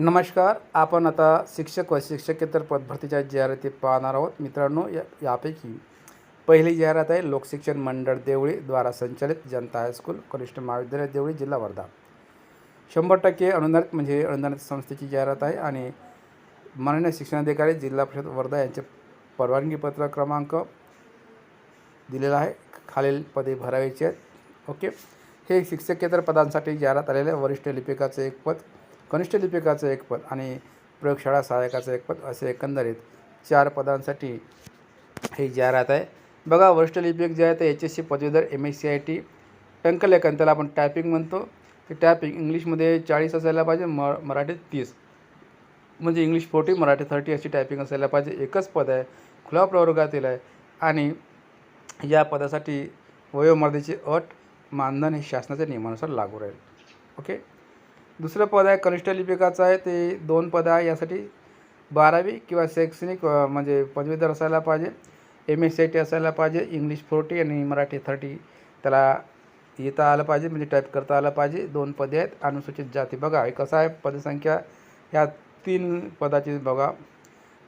नमस्कार आपण आता शिक्षक व शिक्षकेतर पदभरतीच्या जाहिराती पाहणार आहोत. मित्रांनो या यापैकी पहिली जाहिरात आहे लोकशिक्षण मंडळ देवळी द्वारा संचालित जनता हायस्कूल कनिष्ठ महाविद्यालय देवळी जिल्हा वर्धा. शंभर टक्के अनुदानित म्हणजे अनुदानित संस्थेची जाहिरात आहे आणि माननीय शिक्षणाधिकारी जिल्हा परिषद वर्धा यांचे परवानगीपत्र क्रमांक दिलेला आहे. खालील पदे भरावीची आहेत. ओके. हे शिक्षकेतर पदांसाठी जाहिरात आलेलं आहे. वरिष्ठ लिपिकाचं एक पद. कनिष्ठ लिपिकाचं एक पद आणि प्रयोगशाळा सहाय्यकाचं एक पद असे एकंदरीत चार पदांसाठी ही जाहिरात आहे. बघा वरिष्ठ लिपिक जे आहे ते एच एस सी पदवीधर M S C I T टंकलेखन त्याला आपण टायपिंग म्हणतो. ते टायपिंग इंग्लिशमध्ये चाळीस असायला पाहिजे म मराठीत तीस. म्हणजे इंग्लिश फोर्टी मराठी थर्टी अशी टायपिंग असायला पाहिजे. एकच पद आहे खुला प्रवर्गातील आहे. आणि या पदासाठी वयोमर्यादेची अट मानधन हे शासनाच्या नियमानुसार लागू राहील. ओके? दुसरं पद आहे कनिष्ठ लिपिकाचं आहे. ते दोन पद आहे. यासाठी बारावी किंवा शैक्षणिक म्हणजे पदवीधर असायला पाहिजे. M S C I T असायला पाहिजे. इंग्लिश फोर्टी आणि मराठी थर्टी त्याला येता आलं पाहिजे म्हणजे टाईप करता आलं पाहिजे. दोन पदे आहेत. अनुसूचित जाती. बघा हे कसं आहे? पदसंख्या ह्या तीन पदाची बघा.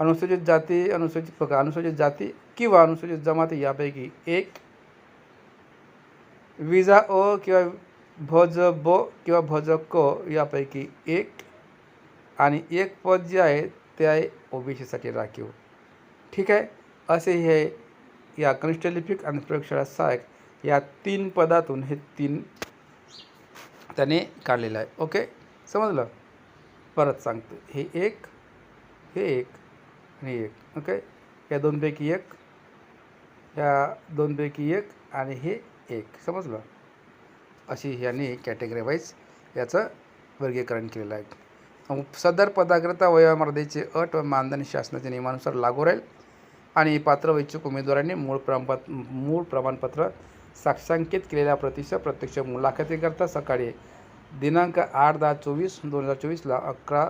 अनुसूचित जाती अनुसूचित बघा. अनुसूचित जाती किंवा अनुसूचित जमाती यापैकी एक. विजा अ किंवा भज ब किंवा भज क यापैकी एक आणि एक पद जे आहे ते आहे ओबीसीसाठी राखीव. ठीक आहे? असे हे या कनिष्ठ लिपिक आणि प्रयोगशाळा सहायक या तीन पदातून हे तीन त्याने काढलेलं आहे. ओके? समजलं? परत सांगतो. हे एक हे एक आणि एक. ओके? या दोनपैकी एक या दोनपैकी एक आणि हे एक. समजलं? अशी ह्यांनी कॅटेगरी वाईज याचं वर्गीकरण केलेलं आहे. सदर पदाग्रता वयोमर्यादेचे अट व मानधन शासनाच्या नियमानुसार लागू राहील आणि पात्र व इच्छुक उमेदवारांनी मूळ प्रमाणपत्र मूळ प्रमाणपत्र साक्षांकित केलेल्या प्रतीचं प्रत्यक्ष मुलाखतीकरता सकाळी दिनांक आठ दहा चोवीस दोन हजार चोवीसला अकरा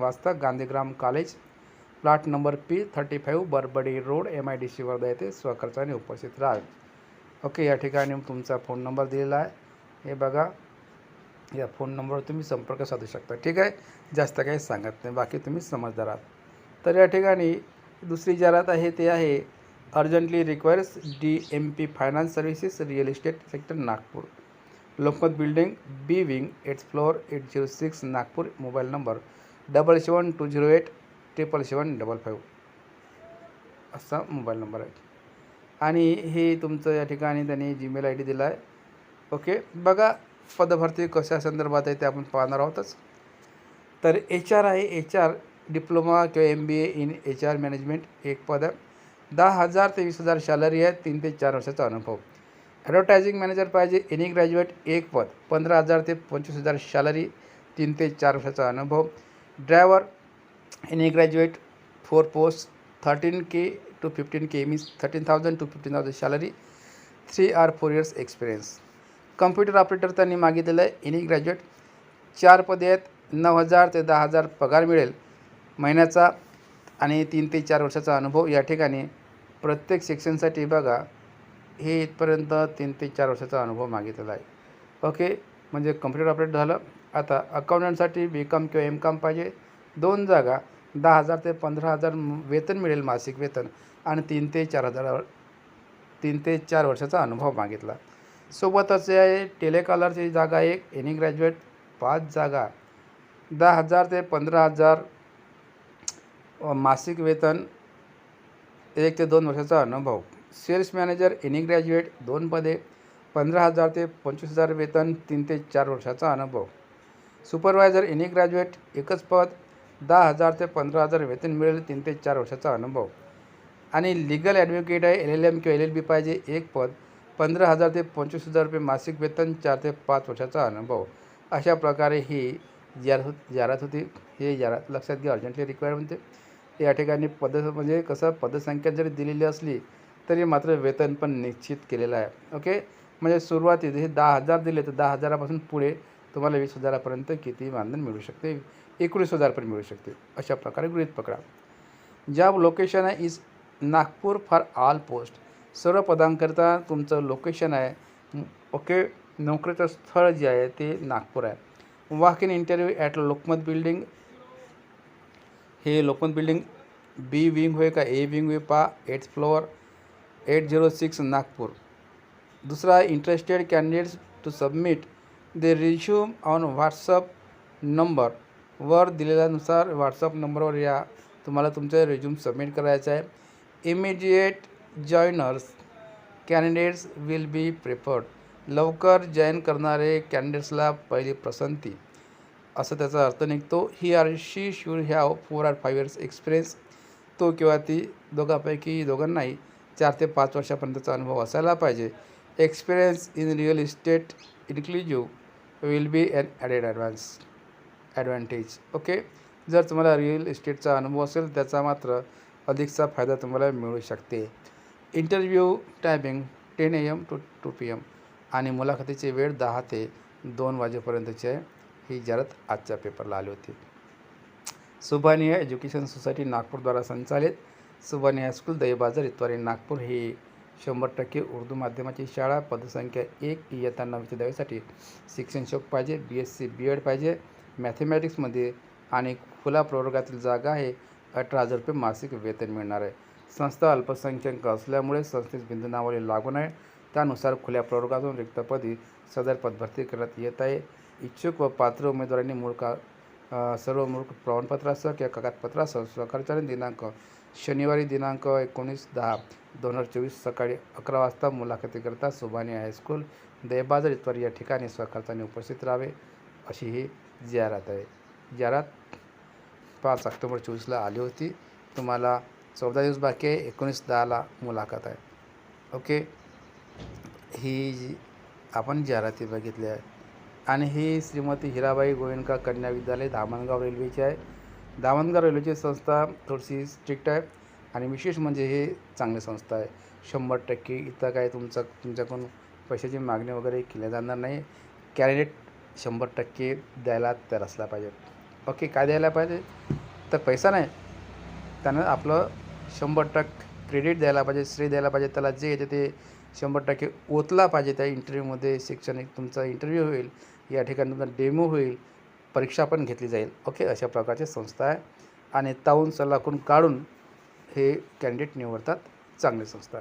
वाजता Gandhigram college plot number P thirty five Barbadi road M I D C Wardha येथे स्वखर्चाने उपस्थित राहावे. ओके या ठिकाणी तुमचा फोन नंबर दिलेला आहे. हे बघा या फोन नंबरवर तुम्ही संपर्क साधू शकता ठीक आहे? जास्त काही सांगत नाही बाकी तुम्ही समजदार आहात. तर या ठिकाणी दुसरी जाहिरात आहे ते आहे urgently requires D M P finance services real estate sector Nagpur. Lokmat building B wing eight floor eight zero six Nagpur mobile number double seven two zero eight triple seven double five. असा mobile number आहे. आणि हे तुमचं या ठिकाणी त्यांनी Gmail I D दिला आहे. ओके बघा पदभरती कशा संदर्भात आहे ते आपण पाहणार आहोतच. तर एच आर आहे एच आर डिप्लोमा किंवा M B A in H R management एक पद. आहे दहा हजार ते वीस हजार सॅलरी आहे तीन ते चार वर्षाचा अनुभव. ॲडव्हर्टायझिंग मॅनेजर पाहिजे एनी ग्रॅज्युएट एक पद. पंधरा हजार ते पंचवीस हजार सॅलरी तीन ते चार वर्षाचा अनुभव. Driver any graduate four post thirteen K to fifteen K means thirteen thousand to fifteen thousand salary three or four years experience computer operator त्यांनी मागितलेलं आहे. इनी ग्रॅज्युएट चार पदे आहेत. नऊ हजार ते दहा हजार पगार मिळेल. महिन्याचा आणि तीन ते चार वर्षाचा अनुभव या ठिकाणी. प्रत्येक सेक्शनसाठी बघा हे इथपर्यंत तीन ते चार वर्षाचा अनुभव मागितलेला आहे. ओके म्हणजे कम्प्युटर ऑपरेट झालं. आता अकाउंटंटसाठी बी कॉम किंवा एम कॉम पाहिजे. दोन जागा दहा हजार ते पंधरा हजार वेतन मिळेल मासिक वेतन. आणि तीन ते चार हजार तीन ते चार वर्षाचा अनुभव मागितला. सोबतच आहे टेलेकॉलरची जागा एक एनी ग्रॅज्युएट पाच जागा दहा हजार ते पंधरा हजार मासिक वेतन एक ते दोन वर्षाचा अनुभव. सेल्स मॅनेजर एनी ग्रॅज्युएट दोन पदे पंधरा हजार ते पंचवीस हजार वेतन तीन ते चार वर्षाचा अनुभव. सुपरवायझर एनी ग्रॅज्युएट एकच पद दहा हजार ते पंधरा हजार वेतन मिळेल तीन ते चार वर्षाचा अनुभव. आणि लिगल ॲडव्होकेट आहे एल एल एम किंवा एल एल बी पाहिजे एक पद. पंधरा हजार ते पंचवीस हजार रुपये मासिक वेतन चार ते पाच वर्षाचा अनुभव. अशा प्रकारे ही जाहिरात जाहिरात होती. हे जाहिरात लक्षात घ्या. अर्जंटली रिक्वायरमेंट म्हणते या ठिकाणी पद म्हणजे कसं पदसंख्या जरी दिलेली असली तरी मात्र वेतन पण निश्चित केलेलं आहे. ओके? म्हणजे सुरुवातीत हे दहा हजार दिले तर दहा हजारापासून पुढे तुम्हाला वीस हजारापर्यंत किती मानधन मिळू शकते? एकोणीस हजारपर्यंत मिळू शकते. अशा प्रकारे गृहित पकडा. जॉब लोकेशन आहे is Nagpur for all post. सर्व पदांकरता तुमचं लोकेशन आहे. ओके? नोकरीचं स्थळ जे आहे ते नागपूर आहे. Walk in interview at Lokmat building हे लोकमत बिल्डिंग बी विंग होय का ए विंग होय? पा eight floor eight zero six Nagpur. दुसरा interested candidates to submit the resume on WhatsApp number वर दिलेल्यानुसार व्हॉट्सअप नंबरवर या. तुम्हाला तुमचं रिझ्यूम सबमिट करायचं आहे. Immediate joiners candidates will be preferred. लवकर जॉईन करणारे कॅन्डिडेट्सला पहिली पसंती. असं त्याचा अर्थ निघतो. He or she should have four or five years experience. तो किंवा ती दोघांपैकी दोघांनाही चार ते पाच वर्षापर्यंतचा अनुभव असायला पाहिजे. Experience in real estate inclusive will be an added advance advantage. Okay? जर तुम्हाला रिअल इस्टेटचा अनुभव असेल त्याचा मात्र अधिकचा फायदा तुम्हाला मिळू शकते. Interview timing ten A M to two P M आणि मुलाखतीची वेळ दहा ते दोन वाजेपर्यंतची आहे. ही जाहिरात आजच्या पेपरला आली होती. सुभानिया एज्युकेशन सोसायटी नागपूरद्वारा संचालित सुभानिया हायस्कूल दहीबाजार इतवारी नागपूर ही शंभर टक्के उर्दू माध्यमाची शाळा. पदसंख्या एक इयत्ता नववीच्या दहावीसाठी शिक्षण शोक पाहिजे. B S C B Ed पाहिजे. मॅथमॅटिक्समध्ये आणि खुला प्रवर्गातील जागा आहे. अठरा हजार रुपये मासिक वेतन मिळणार आहे. संस्था अल्पसंख्याक असल्यामुळे संस्थेस बिंदू नावाली लागू आहे त्यानुसार खुल्या प्रवर्गातून रिक्तपदी सदर पदभरती करण्यात येत आहे. इच्छुक व पात्र उमेदवारांनी मूळ का सर्व मूळ प्रमाणपत्रासह किंवा कागदपत्रासह स्वखर्चाने दिनांक शनिवारी दिनांक एकोणीस दहा दोन हजार चोवीस सकाळी अकरा वाजता मुलाखतीकरता सुभानी हायस्कूल दहीबाजार इतवारी या ठिकाणी स्वखर्चाने उपस्थित राहावे अशी ही जाहिरात आहे. जाहिरात पाच ऑक्टोबर चोवीसला आली होती. तुम्हाला चौदा दिवस बाकी आहे एकोणीस दहाला मुलाखत आहे. ओके? ही जी आपण जाहिराती बघितली आहे. आणि ही श्रीमती हिराबाई गोविंदका कन्या विद्यालय धामणगाव रेल्वेची आहे. धामणगाव रेल्वेची संस्था थोडीशी स्ट्रिक्ट आहे आणि विशेष म्हणजे हे चांगली संस्था आहे. शंभर टक्के इथं काय तुमचं तुमच्याकडून पैशाची मागणी वगैरे केल्या जाणार नाही. कॅन्डिडेट शंभर टक्के द्यायला तयार असला पाहिजे. ओके? काय द्यायला पाहिजे? तर पैसा नाही. त्यानं आपलं शंभर टक्के क्रेडिट द्यायला पाहिजे श्रेय द्यायला पाहिजे त्याला जे येते ते शंभर टक्के ओतला पाहिजे त्या इंटरव्ह्यूमध्ये शैक्षणिक तुमचा इंटरव्ह्यू होईल या ठिकाणी तुमचा डेमो होईल परीक्षा पण घेतली जाईल. ओके अशा प्रकारची संस्था आहे. आणि ताहून सल्लाखून काढून हे कॅन्डिडेट निवडतात. चांगली संस्था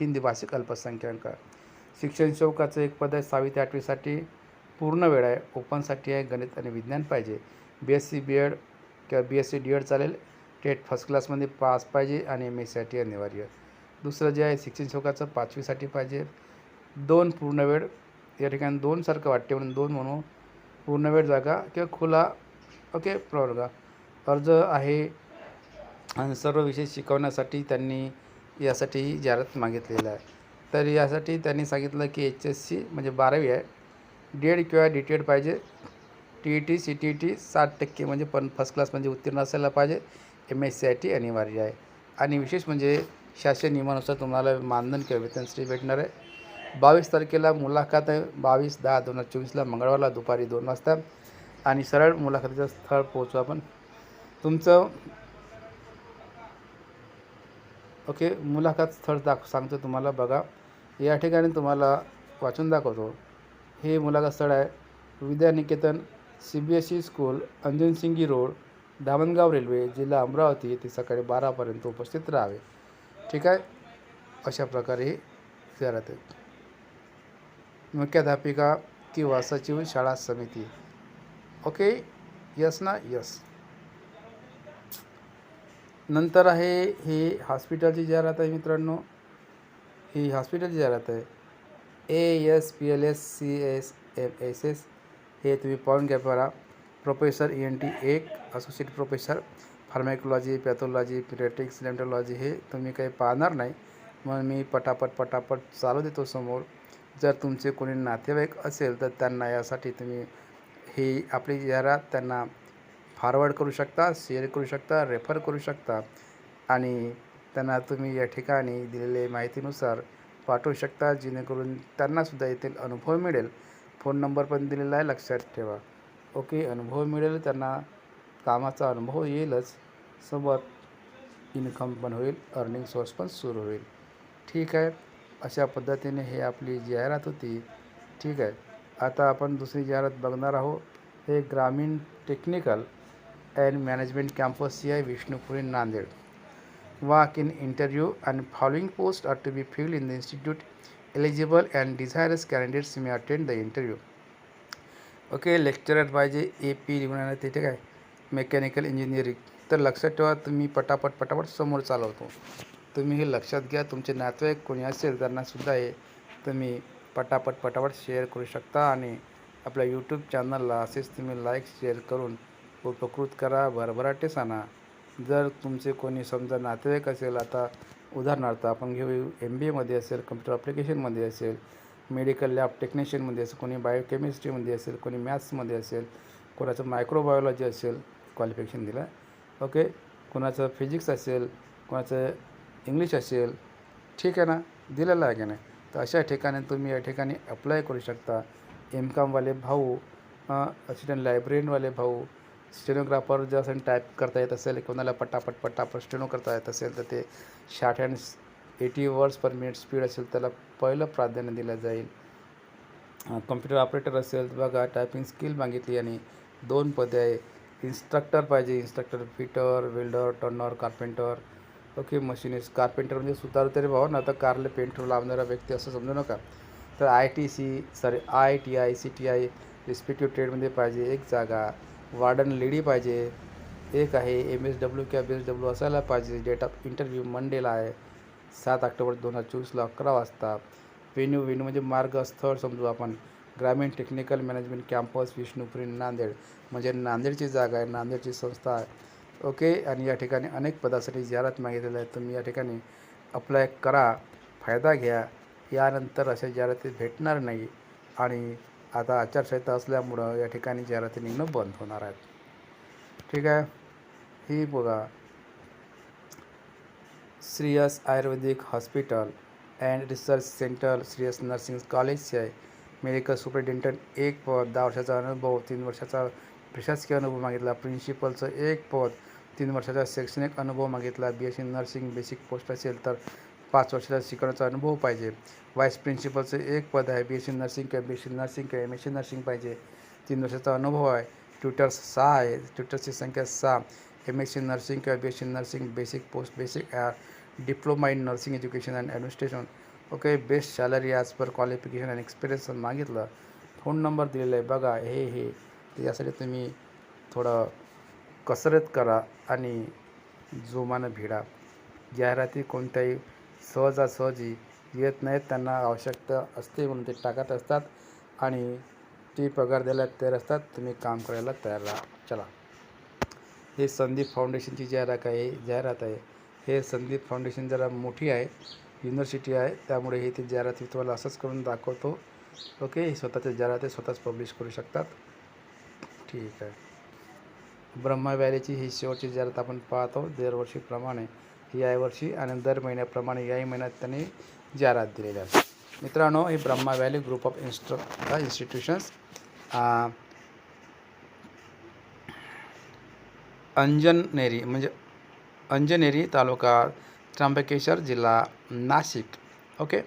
हिंदी भाषिक अल्पसंख्याक शिक्षण शौकाचं एक पद आहे सहावी ते आठवीसाठी. पूर्ण वेळ आहे. ओपनसाठी आहे. गणित आणि विज्ञान पाहिजे. B S C B Ed किंवा B S C D Ed चालेल. टेट फर्स्ट क्लासमध्ये पास पाहिजे आणि एम एससाठी अनिवार्य. दुसरं जे आहे शिक्षण शोकाचं पाचवीसाठी पाहिजे. दोन पूर्ण वेळ या ठिकाणी दोनसारखं वाटते म्हणून दोन म्हणू पूर्ण वेळ जागा किंवा खुला ओके प्रवर्ग अर्ज आहे आणि सर्व विषय शिकवण्यासाठी त्यांनी यासाठी जाहिरात मागितलेलं आहे. तर यासाठी त्यांनी सांगितलं की एच एस सी म्हणजे बारावी आहे. डी एड किंवा डी टी एड पाहिजे. T E T C T E T साठ टक्के म्हणजे पण फर्स्ट क्लासमध्ये म्हणजे उत्तीर्ण असायला पाहिजे. M S C I T अनिवार्य आहे. आणि विशेष म्हणजे शासन नियमानुसार तुम्हाला मानधन किंवा वेतनश्री भेटणार आहे. बावीस तारखेला मुलाखत आहे. बावीस दहा दोन हजार चोवीसला मंगळवारला दुपारी दोन वाजता. आणि सरळ मुलाखतीचं स्थळ पोहोचू आपण. तुमचं ओके मुलाखत स्थळ दाख सांगतो तुम्हाला बघा. या ठिकाणी तुम्हाला वाचून दाखवतो. हे मुलाखत स्थळ आहे. Vidyaniketan C B S E school Anjansingi road Dhamangaon railway जिल्हा अमरावती येथे सकाळी बारापर्यंत उपस्थित राहावे. ठीक आहे? अशा प्रकारे ही जाहिरात आहे. मुख्याध्यापिका किंवा सचिव शाळा समिती. ओके? यस ना? यस नंतर आहे ही हॉस्पिटलची जाहिरात आहे मित्रांनो. ही हॉस्पिटलची जाहिरात आहे. A S P L S C S M S S हे तुम्ही पाहून घ्या बरा. प्रोफेसर ई एन टी एक associate professor pharmacology pathology pediatrics लेंटॉलॉजी हे तुम्ही काही पाहणार नाही. मग मी पटापट पटापट चालू देतो समोर. जर तुमचे कोणी नातेवाईक असेल तर त्यांना यासाठी तुम्ही ही आपली जाहिरात त्यांना फॉरवर्ड करू शकता शेअर करू शकता रेफर करू शकता. आणि त्यांना तुम्ही या ठिकाणी दिलेल्या माहितीनुसार पाठवू शकता जेणेकरून त्यांनासुद्धा येथील अनुभव मिळेल. फोन नंबर पण दिलेला आहे लक्षात ठेवा. ओके अनुभव मिळेल त्यांना कामाचा अनुभव येईलच. सोबत इन्कम पण होईल अर्निंग सोर्स पण सुरू होईल. ठीक आहे अशा पद्धतीने हे आपली जाहिरात होती. ठीक आहे आता आपण दुसरी जाहिरात बघणार आहोत. हे Gramin technical and management campus C I Vishnupuri Nanded. Walk in interview and following post are to be filled in the institute eligible and desirous candidates may attend the interview. Okay lecturer पाहिजे A P लिहून ते ठीक काय? Mechanical engineering तर लक्षात ठेवा तुम्ही पटापट पटापट समोर चालवतो. तुम्ही हे लक्षात घ्या तुमचे नातेवाईक कोणी असेल त्यांनासुद्धा हे तुम्ही पटापट पटापट शेअर करू शकता आणि आपल्या यूट्यूब चॅनलला असेच तुम्ही लाईक शेअर करून उपकृत करा भरभराटे सांगा. जर तुमचे कोणी समजा नातेवाईक असेल आता उदाहरणार्थ आपण घेऊ एम बी एमध्ये असेल कम्प्युटर ॲप्लिकेशनमध्ये असेल मेडिकल लॅब टेक्निशियनमध्ये असेल कोणी बायोकेमिस्ट्रीमध्ये असेल कोणी मॅथ्समध्ये असेल कोणाचं मायक्रोबायोलॉजी असेल क्वालिफिकेशन दिलं. ओके कोणाचं फिजिक्स असेल कोणाचं इंग्लिश असेल ठीक आहे ना? दिलेलं आहे की नाही? तर अशा ठिकाणी तुम्ही या ठिकाणी अप्लाय करू शकता. एम कॉमवाले भाऊ असिस्टंट लायब्ररीनवाले भाऊ स्टेनोग्राफर जर असं टाईप करता येत असेल कोणाला पटापट पटापट स्टेनो करता येत असेल तर ते short hand eighty words per minute speed असेल त्याला पहिलं प्राधान्य दिलं जाईल. कम्प्युटर ऑपरेटर असेल बघा टायपिंग स्किल मागितली आणि दोन पदे आहे. इन्स्ट्रक्टर पाहिजे instructor fitter welder turner carpenter okay machinist carpenter म्हणजे सुतार तरी भाव ना आता कारले पेंटर लावणारा व्यक्ती असं समजू नका. तर I T C sorry I T I C T I respective ट्रेडमध्ये पाहिजे एक जागा. वार्डन लेडी पाहिजे एक आहे एम एस डब्ल्यू किंवा बी एस डब्ल्यू असायला पाहिजे डेट ऑफ इंटरव्ह्यू मंडेला आहे. सात ऑक्टोबर दोन हजार चोवीसला अकरा वाजता वेन्यू वेन्यू म्हणजे मार्ग स्थळ समजू आपण. Gramin technical management campus Vishnupuri Nanded. म्हणजे नांदेडची जागा आहे नांदेडची संस्था आहे. ओके? आणि या ठिकाणी अनेक पदासाठी जाहिरात मागितलेल्या आहेत. तुम्ही या ठिकाणी अप्लाय करा फायदा घ्या. यानंतर अशा जाहिराती भेटणार नाही. आणि आता आचारसंहिता असल्यामुळं या ठिकाणी जाहिराती निघणं बंद होणार आहेत ठीक आहे? ही बघा Shreyas ayurvedic hospital and research centre Shreyas nursing कॉलेजचे आहे मेडिकल सुपरिटेंडंट एक पद दहा वर्षाचा अनुभव तीन वर्षाचा प्रशासकीय अनुभव मागितला. प्रिन्सिपलचं एक पद तीन वर्षाचा शैक्षणिक अनुभव मागितला. B S C nursing basic post असेल तर पाच वर्षाचा शिकवण्याचा अनुभव पाहिजे. व्हाईस प्रिन्सिपलचं एक पद आहे. बी एस सी नर्सिंग किंवा बी एस सी नर्सिंग किंवा एम एस सी नर्सिंग पाहिजे. तीन वर्षाचा अनुभव आहे. ट्युटर्स सहा आहे. ट्युटर्सची संख्या सहा. एम एस सी नर्सिंग किंवा B S C nursing basic post basic diploma in nursing education and administration. Okay best salary as per qualification and experience मागितलं. फोन नंबर दिलेला आहे बघा हे हे. यासाठी तुम्ही थोडं कसरत करा आणि जोमानं भिडा. जाहिराती कोणत्याही सहजासहजी येत नाहीत त्यांना आवश्यकता असते म्हणून ते टाकत असतात आणि ते पगार द्यायला तयार असतात. तुम्ही काम करायला तयार राहा. चला. हे संदीप फाउंडेशनची जाहिरात आहे जाहिरात आहे. हे संदीप फाउंडेशन जरा मोठी आहे युनिव्हर्सिटी आहे त्यामुळे हे ती जाहिरात मी तुम्हाला असंच करून दाखवतो. ओके स्वतःच्या जाहिराती स्वतःच पब्लिश करू शकतात. ठीक आहे. ब्रह्मा व्हॅलीची ही शेवटची जाहिरात आपण पाहतो दरवर्षीप्रमाणे यावर्षी आणि दर महिन्याप्रमाणे याही महिन्यात त्यांनी जाहिरात दिलेल्या आहे. मित्रांनो ही Brahma valley group of instr institutions Anjaneri म्हणजे अंजनेरी तालुका त्र्यंबकेश्वर जिल्हा नाशिक. ओके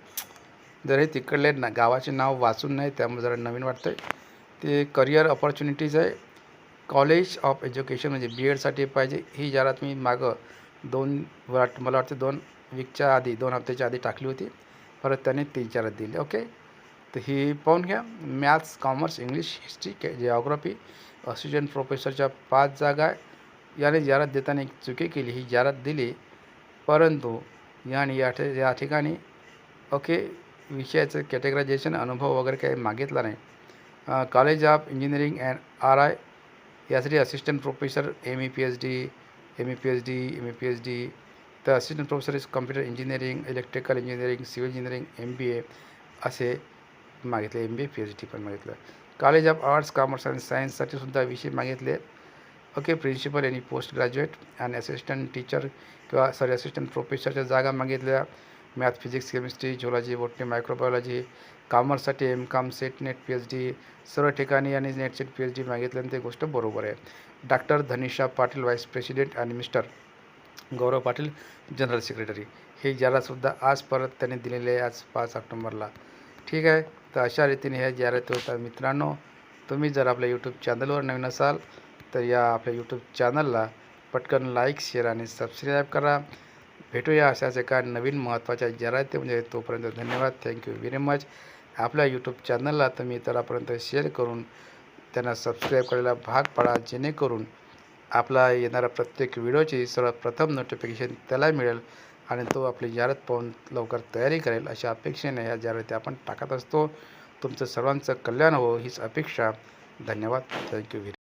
जर हे तिकडले ना गावाचे नाव वाचून नाही त्यामुळे जरा नवीन वाटतं आहे ते करिअर ऑपॉर्च्युनिटीज आहे. कॉलेज ऑफ एज्युकेशन म्हणजे बी एडसाठी पाहिजे. ही जाहिरात मी मागं दोन वाट मला वाटतं दोन वीकच्या आधी दोन हप्त्याच्या आधी टाकली होती. परत त्याने ती जाहिरात दिली. ओके तर ही पाहून घ्या. मॅथ्स कॉमर्स इंग्लिश हिस्ट्री के जिओग्राफी असिस्टंट प्रोफेसरच्या पाच जागा आहे. याने जाहिरात देताना एक चुकी केली ही जाहिरात दिली. परंतु याने या ठि या ठिकाणी ओके विषयाचं कॅटेगरायझेशन अनुभव वगैरे काही मागितला नाही. College of engineering and R I यासाठी assistant professor M E P H D M E P H D M E P H D तर assistant professor is computer engineering electrical engineering civil engineering M B A असे मागितले M B A P H D पण मागितलं. College of arts commerce and सायन्ससाठी सुद्धा विषय मागितले. Okay principal आणि post graduate आणि असिस्टंट टीचर किंवा सॉरी असिस्टंट प्रोफेसरच्या जागा मागितल्या. Math physics chemistry zoology botany microbiology कॉमर्ससाठी M com SET NET P H D सर्व ठिकाणी आणि NET SET P H D मागितल्यानं ते गोष्ट बरोबर आहे. Doctor Dhanisha Patil vice president आणि mister Gaurav Patil general secretary हे जाहिरातसुद्धा आज परत त्यांनी दिलेले आहे आज पाच ऑक्टोंबरला. ठीक आहे? तर अशा रीतीने ह्या जाहिराती होतात मित्रांनो तुम्ही जर आपल्या यूट्यूब चॅनलवर नवीन असाल तर या आपल्या यूट्यूब चॅनलला पटकन लाईक शेअर आणि सबस्क्राईब करा. भेटूया अशाच एका नवीन महत्त्वाच्या जाहिराती म्हणजे तोपर्यंत धन्यवाद. थँक्यू व्हेरी मच आपल्या यूट्यूब चॅनलला तुम्ही इतरापर्यंत शेअर करून त्यांना सबस्क्राईब करायला भाग पाडा जेणेकरून आपला येणारा प्रत्येक व्हिडिओची सर्वप्रथम नोटिफिकेशन त्याला मिळेल आणि तो आपली जाहिरात पाहून लवकर तयारी करेल अशा अपेक्षेने या जाहिराती आपण टाकत असतो. तुमचं सर्वांचं कल्याण हो हीच अपेक्षा. धन्यवाद. Thank you very